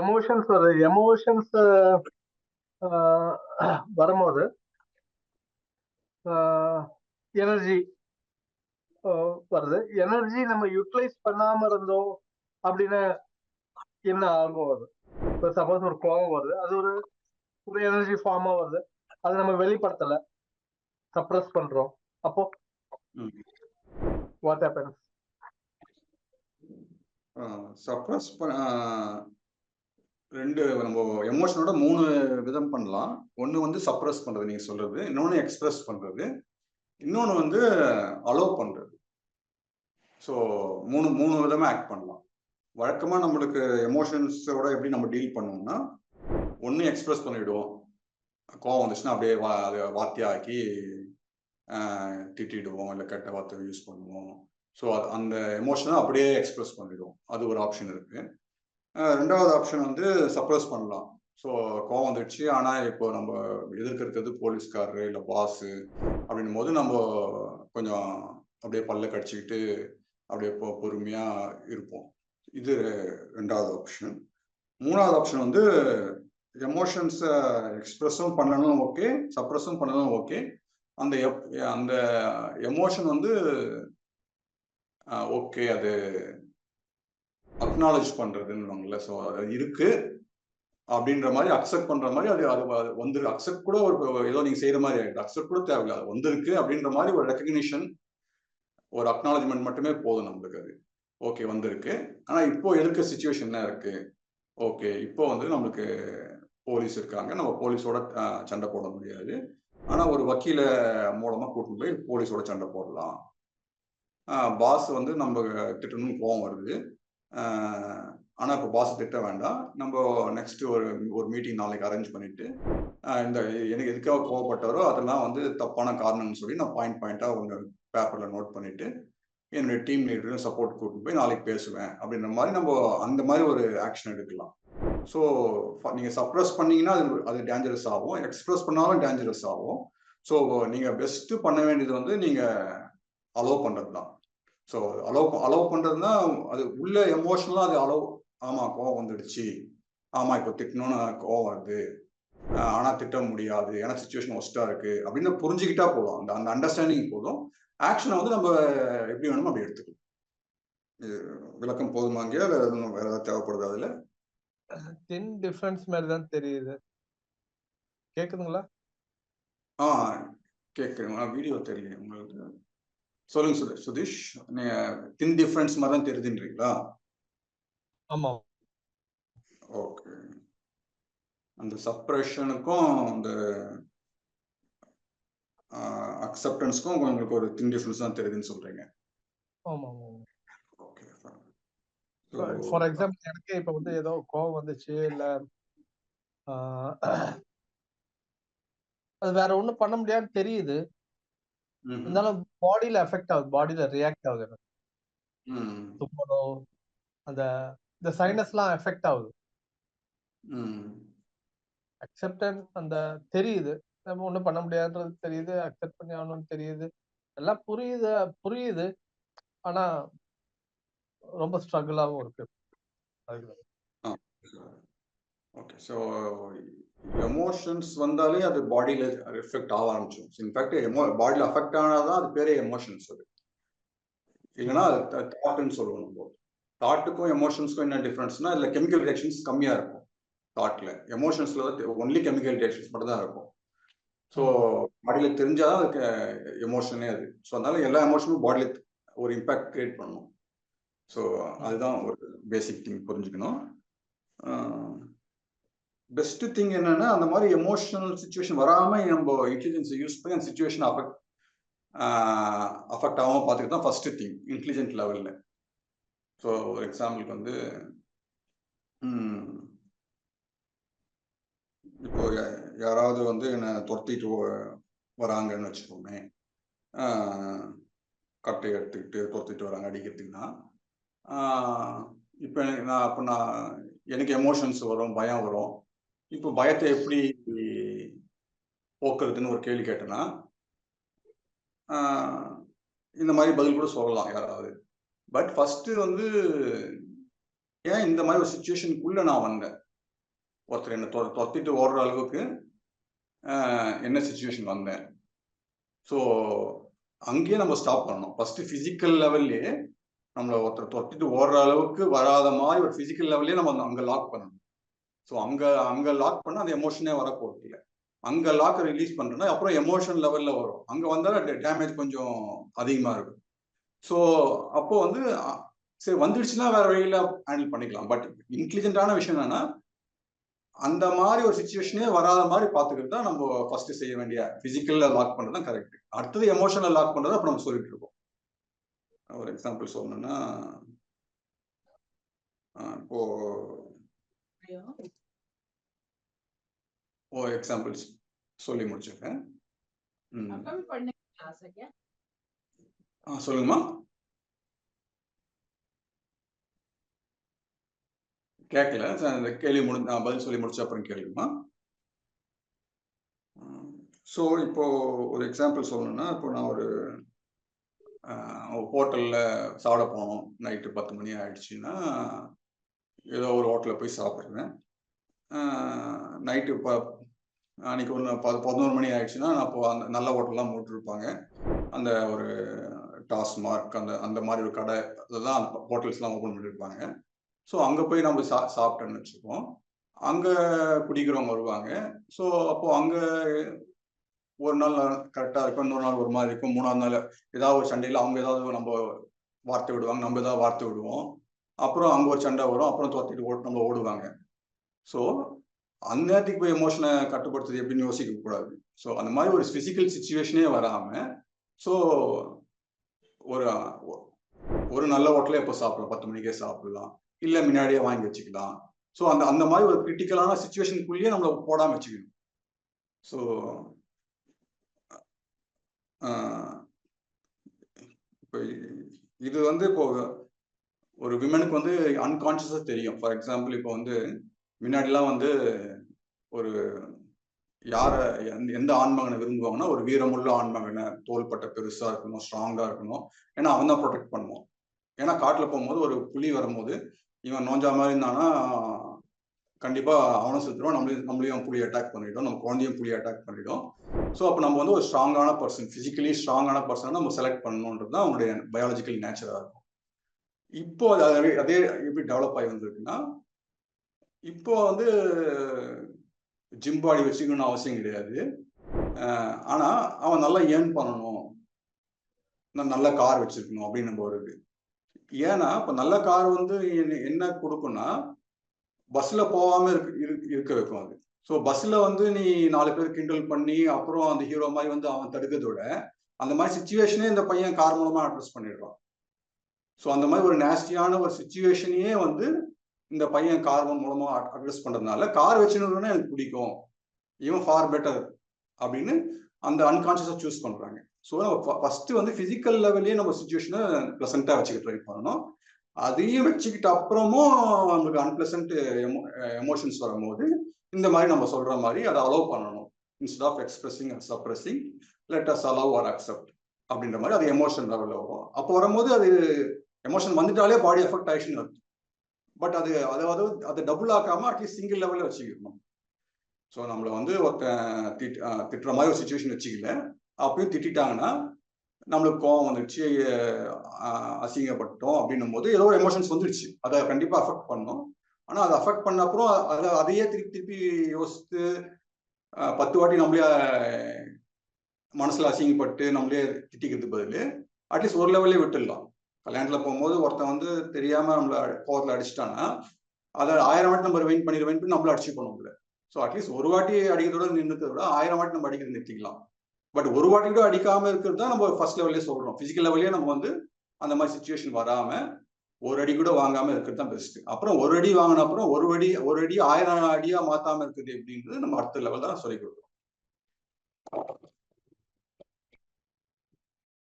Emotions வருது emotions வரும்போது energy வருது. எனர்ஜி நம்ம யூட்டிலைஸ் பண்ணாம இருந்தோம் அப்படின்னு என்ன ஆகும் அது? இப்போ சப்போஸ் ஒரு கோவம் வருது. அது ஒரு ஒரு எனர்ஜி ஃபார்மா வருது. அதை நம்ம வெளிப்படுத்தல. சப்ரஸ் பண்றோம். அப்போ. வாட் ஹேப்பன்ஸ் சப்ரஸ் ரெண்டு நம்ம எமோஷனோட மூணு விதம் பண்ணலாம். ஒன்று வந்து சப்ரஸ் பண்ணுறது நீங்கள் சொல்கிறது இன்னொன்று எக்ஸ்பிரஸ் பண்ணுறது இன்னொன்று வந்து அலோவ் பண்ணுறது ஸோ மூணு மூணு விதமாக ஆக்ட் பண்ணலாம். வழக்கமாக நம்மளுக்கு எமோஷன்ஸோட எப்படி நம்ம டீல் பண்ணோம்னா ஒன்று எக்ஸ்பிரஸ் பண்ணிவிடுவோம் கோவம் வந்துச்சுன்னா அப்படியே வா அதை வார்த்தையாக்கி திட்டிடுவோம். இல்லை கெட்ட வார்த்தை யூஸ் பண்ணுவோம். ஸோ அந்த எமோஷனை அப்படியே எக்ஸ்பிரஸ் பண்ணிவிடுவோம் அது ஒரு ஆப்ஷன் இருக்குது ரெண்டாவது ஆப்ஷன் வந்து சப்ரஸ் பண்ணலாம். ஸோ கோவம் வந்துடுச்சு. ஆனால் இப்போ நம்ம எதிர்க்கிறது போலீஸ்காரரு இல்லை பாஸு அப்படின்னும் போது நம்ம கொஞ்சம் அப்படியே பல்ல கடிச்சிக்கிட்டு அப்படியே இப்போ பொறுமையாக இருப்போம். இது ரெண்டாவது ஆப்ஷன் மூணாவது ஆப்ஷன் வந்து எமோஷன்ஸை எக்ஸ்பிரஸும் பண்ணணும் ஓகே சப்ரஸும் பண்ணணும் ஓகே அந்த எப்- அந்த எமோஷன் வந்து ஓகே அது அக்னாலேஜ் பண்றதுன்னு ஸோ அது இருக்கு அப்படின்ற மாதிரி அக்செப்ட் பண்ற மாதிரி அது அது வந்து அக்செப்ட் கூட ஒரு ஏதோ நீங்க செய்யற மாதிரி ஆகிடுது அக்செப்ட் கூட தேவையில்ல. அது வந்திருக்கு அப்படின்ற மாதிரி ஒரு ரெக்கக்னிஷன் ஒரு அக்னாலஜ்மெண்ட் மட்டுமே போதும் நம்மளுக்கு அது. ஓகே வந்திருக்கு. ஆனா இப்போ எதிர்க்க சுச்சுவேஷன் என்ன இருக்கு? ஓகே இப்போ வந்து நம்மளுக்கு போலீஸ் இருக்காங்க. நம்ம போலீஸோட சண்டை போட முடியாது. ஆனா ஒரு வக்கீல மூலமா கூட்டிட்டு போய் போலீஸோட சண்டை போடலாம். பாஸ் வந்து நம்ம திட்டணும்னு கோவம் வருது. ஆனால் இப்போ பாஸ் திட்ட வேண்டாம். நம்ம நெக்ஸ்ட் ஒரு ஒரு மீட்டிங் நாளைக்கு அரேஞ்ச் பண்ணிட்டு இந்த எனக்கு எதுக்காக கோவப்பட்டாரோ அதெல்லாம் வந்து தப்பான காரணம்னு சொல்லி நான் பாயிண்ட் பாயிண்ட்டாக ஒன்று பேப்பரில் நோட் பண்ணிட்டு என்னுடைய டீம் லீடரும் சப்போர்ட் கூட்டு போய் நாளைக்கு பேசுவேன் அப்படின்ற மாதிரி நம்ம அந்த மாதிரி ஒரு ஆக்ஷன் எடுக்கலாம். ஸோ நீங்கள் சப்ரஸ் பண்ணீங்கன்னா அது அது டேஞ்சரஸ் ஆகும். எக்ஸ்ப்ரெஸ் பண்ணாலும் டேஞ்சரஸ் ஆகும். ஸோ நீங்கள் பெஸ்ட்டு பண்ண வேண்டியது வந்து நீங்கள் அலோவ் பண்ணுறது தான் ஸோ அலோவ் அலோவ் பண்றதுனா அது உள்ள எமோஷனலா அது அலோவ் ஆமா கோவம் வந்துடுச்சு. ஆமா இப்போ திட்டணும்னு கோவம் வருது. ஆஹ் ஆனா திட்ட முடியாது. ஏன்னா சுச்சுவேஷன் ஒஸ்டா இருக்கு. அப்படின்னு புரிஞ்சுக்கிட்டா போதும். அந்த அந்த அண்டர்ஸ்டாண்டிங் போதும். ஆக்ஷனை வந்து நம்ம எப்படி வேணுமோ அப்படி எடுத்துக்கலாம். இது விளக்கம் போதுமாங்க வேற எதுவும் வேற ஏதாவது தேவைப்படுது அதுல? தின் டிஃபரன்ஸ் மாதிரி தான் தெரியுது. கேக்குதுங்களா? ஆ கேட்குறேன் வீடியோ தெரியல உங்களுக்கு. சொல்லுங்க சுதீஷ் சுதீஷ் தின் டிஃபரன்ஸ் மாதிரி தான் தெரியுதுன்றீங்களா? ஆமா. ஓகே. அந்த சப்ரஷனுக்கும் அந்த அக்செப்டன்ஸ்க்கும் உங்களுக்கு ஒரு தின் டிஃபரன்ஸ் தான் தெரியுதுன்னு சொல்றீங்க. ஆமா ஓகே ஃபார் எக்ஸாம்பிள் எனக்கு இப்ப வந்து ஏதோ கோவம் வந்துச்சு இல்ல அது வேற ஒண்ணும் பண்ண முடியாதுன்னு தெரியுது. இருந்தாலும் பாடியில எஃபெக்ட் ஆகுது பாடியில ரியாக்ட் ஆகுது எனக்கு. தும்மலோ அந்த இந்த சைனஸ்லாம் எஃபெக்ட் ஆகுது. அக்செப்டன்ஸ் அந்த தெரியுது. நம்ம ஒண்ணும் பண்ண முடியாதுன்றது தெரியுது அக்செப்ட் பண்ணி ஆகணும்னு தெரியுது. எல்லாம் புரியுது புரியுது. ஆனா ரொம்ப ஸ்ட்ரகிளாகவும் இருக்கு. ஓகே. ஸோ எமோஷன்ஸ் வந்தாலே அது பாடியில ரிஃப்ளெக்ட் ஆக ஆரம்பிச்சிடும் இன்ஃபேக்ட் எமோ பாடியில் அஃபெக்ட் ஆனாதான் அது பேரே எமோஷன்ஸ் அது. இல்லைன்னா அது தாட்னு சொல்லுவோம் நம்ம. தாட்டுக்கும் எமோஷன்ஸ்க்கும் என்ன டிஃப்ரென்ஸ்னா இதில் கெமிக்கல் ரியாக்ஷன்ஸ் கம்மியாக இருக்கும் தாட்ல எமோஷன்ஸ்ல ஒன்லி கெமிக்கல் ரியாக்ஷன்ஸ் மட்டும் தான் இருக்கும். ஸோ பாடியில் தெரிஞ்சாதான் அதுக்கு எமோஷனே அது. ஸோ அதனால எல்லா எமோஷனும் பாடியில் ஒரு இம்பாக்ட் கிரியேட் பண்ணும். ஸோ அதுதான் ஒரு பேசிக் திங் புரிஞ்சுக்கணும். பெஸ்ட் திங் என்னன்னா அந்த மாதிரி எமோஷனல் சுச்சுவேஷன் வராம நம்ம இன்டெலிஜென்ஸை யூஸ் பண்ணி அந்த சுச்சுவேஷன் அஃபெக்ட் அஃபெக்ட் ஆகாம பார்த்துக்கிட்டு தான் ஃபர்ஸ்ட் திங் இன்டெலிஜென்ட் லெவலில் ஸோ ஒரு எக்ஸாம்பிளுக்கு வந்து இப்போ யாராவது வந்து என்னை துரத்திட்டு வ- வராங்கன்னு வச்சுக்கோமே கட்டை எடுத்துக்கிட்டு துரத்திட்டு வராங்க அடிக்கிறதுக்குன்னா இப்போ நான் அப்போ நான் எனக்கு எமோஷன்ஸ் வரும் பயம் வரும். இப்போ பயத்தை எப்படி போக்குறதுன்னு ஒரு கேள்வி கேட்டேன்னா இந்த மாதிரி பதில் கூட சொல்லலாம் யாராவது. பட் ஃபஸ்ட்டு வந்து ஏன் இந்த மாதிரி ஒரு சுச்சுவேஷனுக்குள்ளே நான் வந்தேன்? ஒருத்தர் என்னை தொ- தொத்திட்டு ஓடுற அளவுக்கு என்ன சுச்சுவேஷன் வந்தேன்? ஸோ அங்கேயே நம்ம ஸ்டாப் பண்ணணும் ஃபஸ்ட்டு ஃபிசிக்கல் லெவல்லே நம்மளை ஒருத்தர் தொத்திட்டு ஓடுற அளவுக்கு வராத மாதிரி ஒரு ஃபிசிக்கல் லெவல்லே நம்ம அங்கே லாக் பண்ணணும் ஸோ அங்கே அங்கே லாக் பண்ணால் அந்த எமோஷனே வரப்போறது இல்லை. அங்கே லாக் ரிலீஸ் பண்ணுறேன்னா அப்புறம் எமோஷன் லெவலில் வரும். அங்கே வந்தால் டேமேஜ் கொஞ்சம் அதிகமாக இருக்கும். ஸோ அப்போ வந்து சரி வந்துடுச்சுன்னா வேற வழியில் ஹேண்டில் பண்ணிக்கலாம். பட் இன்டெலிஜென்ட்டான விஷயம் என்னன்னா அந்த மாதிரி ஒரு சுச்சுவேஷனே வராத மாதிரி பார்த்துக்கிட்டு தான் நம்ம ஃபர்ஸ்ட் செய்ய வேண்டிய ஃபிசிக்கலில் லாக் பண்ணுறது தான் கரெக்ட் அடுத்தது எமோஷனல் லாக் பண்ணுறது அப்போ நம்ம சொல்லிட்டு இருக்கோம். ஒரு எக்ஸாம்பிள் சொல்லணும்னா இப்போது ஒரு எக்ஸாம்பிள்ஸ் சொல்லி முடிச்சிருக்கேன். ஆ சொல்லுங்கம்மா. கேட்கல அந்த கேள்வி முடி நான் பதில் சொல்லி முடிச்ச அப்புறம் கேளுங்கம்மா. ஸோ இப்போ ஒரு எக்ஸாம்பிள் சொல்லணும்னா இப்போ நான் ஒரு ஹோட்டலில் சாப்பிட போனோம். நைட்டு பத்து மணி ஆயிடுச்சுன்னா ஏதோ ஒரு ஹோட்டலில் போய் சாப்பிட்றேன். நைட்டு ப அன்னைக்கு ஒன்று ப பதினோரு மணி ஆயிடுச்சுன்னா நான் இப்போ அந்த நல்ல ஹோட்டல்லாம் போட்டிருப்பாங்க. அந்த ஒரு டாஸ்மார்க் அந்த அந்த மாதிரி ஒரு கடை அதெல்லாம் அந்த ஹோட்டல்ஸ்லாம் ஓப்பன் பண்ணியிருப்பாங்க. ஸோ அங்கே போய் நம்ம சா சாப்பிட்டோன்னு வச்சுப்போம். அங்கே குடிக்கிறவங்க வருவாங்க. ஸோ அப்போது அங்கே ஒரு நாள் கரெக்டாக இருக்கும் இன்னொரு நாள் ஒரு மாதிரி இருக்கும் மூணாவது நாள் ஏதாவது ஒரு சண்டையில் அவங்க ஏதாவது நம்ம வார்த்தை விடுவாங்க நம்ம ஏதாவது வார்த்தை விடுவோம். அப்புறம் அங்கே ஒரு சண்டை வரும். அப்புறம் துரத்திட்டு ஓட் நம்ம ஓடுவாங்க. ஸோ அந்த நேரத்துக்கு போய் எமோஷனை கட்டுப்படுத்துறது எப்படின்னு யோசிக்க கூடாது. ஸோ அந்த மாதிரி ஒரு ஃபிசிக்கல் சுச்சுவேஷனே வராம ஸோ ஒரு ஒரு நல்ல ஹோட்டலே எப்போ சாப்பிடலாம்? பத்து மணிக்கே சாப்பிடலாம். இல்லை முன்னாடியே வாங்கி வச்சுக்கலாம். ஸோ அந்த அந்த மாதிரி ஒரு கிரிட்டிக்கலான சுச்சுவேஷனுக்குள்ளேயே நம்மளை போடாம வச்சுக்கணும். ஸோ இப்போ இது வந்து இப்போ ஒரு விமனுக்கு வந்து அன்கான்சியஸாக தெரியும். ஃபார் எக்ஸாம்பிள் இப்போ வந்து முன்னாடிலாம் வந்து ஒரு யாரை எந்த எந்த ஆண்மகனை விரும்புவாங்கன்னா ஒரு வீரமுள்ள ஆண்மகனை தோள்பட்ட பெருசாக இருக்கணும் ஸ்ட்ராங்காக இருக்கணும். ஏன்னா அவன் தான் ப்ரொடெக்ட் பண்ணுவான். ஏன்னா காட்டில் போகும்போது ஒரு புலி வரும்போது இவன் நோஞ்சா மாதிரி இருந்தானா கண்டிப்பாக அவனும் செத்துருவான். நம்மளையும் நம்மளையும் புலி அட்டாக் பண்ணிடும். நம்ம குழந்தையும் புலி அட்டாக் பண்ணிடும். ஸோ அப்போ நம்ம வந்து ஒரு ஸ்ட்ராங்கான பர்சன் ஃபிசிக்கலி ஸ்ட்ராங்கான பர்சனை நம்ம செலக்ட் பண்ணணுன்றது தான் அவனுடைய பயாலஜிக்கல் நேச்சராக இருக்கும். இப்போ அது அதே- எப்படி டெவலப் ஆகி வந்திருக்குன்னா இப்போ வந்து ஜிம் பாடி வச்சுக்கணும்னு அவசியம் கிடையாது. ஆனால் அவன் நல்லா ஏர்ன் பண்ணணும். நான் நல்ல கார் வச்சிருக்கணும் அப்படின்னு நம்ம வருது ஏன்னா இப்போ நல்ல கார் வந்து என்ன- என்ன கொடுக்கும்னா பஸ்ஸில் போகாமல் இருக்கு இரு- இருக்க வைக்கும் அது. ஸோ பஸ்ஸில் வந்து நீ நாலு பேர் கிண்டல் பண்ணி அப்புறம் அந்த ஹீரோ மாதிரி வந்து அவன் தடுக்கிறதோட அந்த மாதிரி சுச்சுவேஷனே இந்த பையன் கார் மூலமாக அட்ரஸ் பண்ணிடுறான் ஸோ அந்த மாதிரி ஒரு நேஸ்டியான ஒரு சுச்சுவேஷனையே வந்து இந்த பையன் கார் மூலமா அட்ரஸ் பண்றதுனால கார் வச்சுன்னு எனக்கு பிடிக்கும். இவன் ஃபார் பெட்டர் அப்படின்னு அந்த அன்கான்சியஸா சூஸ் பண்றாங்க. ஸோ நம்ம ஃபர்ஸ்ட் வந்து பிசிக்கல் லெவல்லே நம்ம சுச்சுவேஷனை ப்ளசண்டா வச்சுக்க ட்ரை பண்ணணும். அதையும் வச்சுக்கிட்டு அப்புறமும் நம்மளுக்கு அன்பிளசன்ட் எமோஷன்ஸ் வரும்போது இந்த மாதிரி நம்ம சொல்ற மாதிரி அதை அலோவ் பண்ணணும். Instead of expressing and suppressing let us allow or accept அப்படின்ற மாதிரி அது எமோஷன் லெவலில் வரும். அப்போ வரும்போது அது எமோஷன் வந்துட்டாலே பாடி எஃபெக்ட் ஆயிடுச்சுன்னு அர்த்தம். பட் அது அதாவது அதை டபுள் ஆக்காம அட்லீஸ்ட் சிங்கிள் லெவலில் வச்சுக்கணும். ஸோ நம்மளை வந்து ஒருத்தன் திட் திட்டுற மாதிரி ஒரு சுச்சுவேஷன் வச்சுக்கல. அப்பயும் திட்டாங்கன்னா நம்மளுக்கு கோவம் வந்துடுச்சு அசிங்கப்பட்டோம் அப்படின்னும் போது ஏதோ ஒரு எமோஷன்ஸ் வந்துடுச்சு. அதை கண்டிப்பாக அஃபெக்ட் பண்ணோம். ஆனால் அதை அஃபெக்ட் பண்ண அப்புறம் அதை அதையே திருப்பி திருப்பி யோசித்து பத்து வாட்டி நம்மளே மனசில் அசிங்கப்பட்டு நம்மளே திட்டிக்கிறது பதில் அட்லீஸ்ட் ஒரு லெவல்லே விட்டுடலாம். கல்யாணத்துல போகும்போது ஒருத்தன் வந்து தெரியாம நம்மள கோவத்துல அடிச்சிட்டான்னா அதை ஆயிரம் வாட்டி நம்ம வெயின் பண்ணி வெயின் பண்ணி நம்மள அடிச்சு பண்ண ஸோ அட்லீஸ்ட் ஒரு வாட்டி அடிக்கிறதோட நின்றுக்கிறத விட ஆயிரம் வாட்டி நம்ம அடிக்கிறது நிறுத்திக்கலாம். பட் ஒரு வாட்டி கூட அடிக்காம இருக்கிறது தான் நம்ம ஃபர்ஸ்ட் லெவல்லே சொல்றோம். பிசிக்கல் லெவல்லே நம்ம வந்து அந்த மாதிரி சுச்சுவேஷன் வராம ஒரு அடி கூட வாங்காம இருக்கிறது தான் பெஸ்ட் அப்புறம் ஒரு அடி வாங்கின அப்புறம் ஒரு அடி ஒரு அடி ஆயிரம் அடியா மாத்தாம இருக்குது அப்படின்றது நம்ம அடுத்த லெவல் தான் சொல்லிக் கொடுக்குறோம்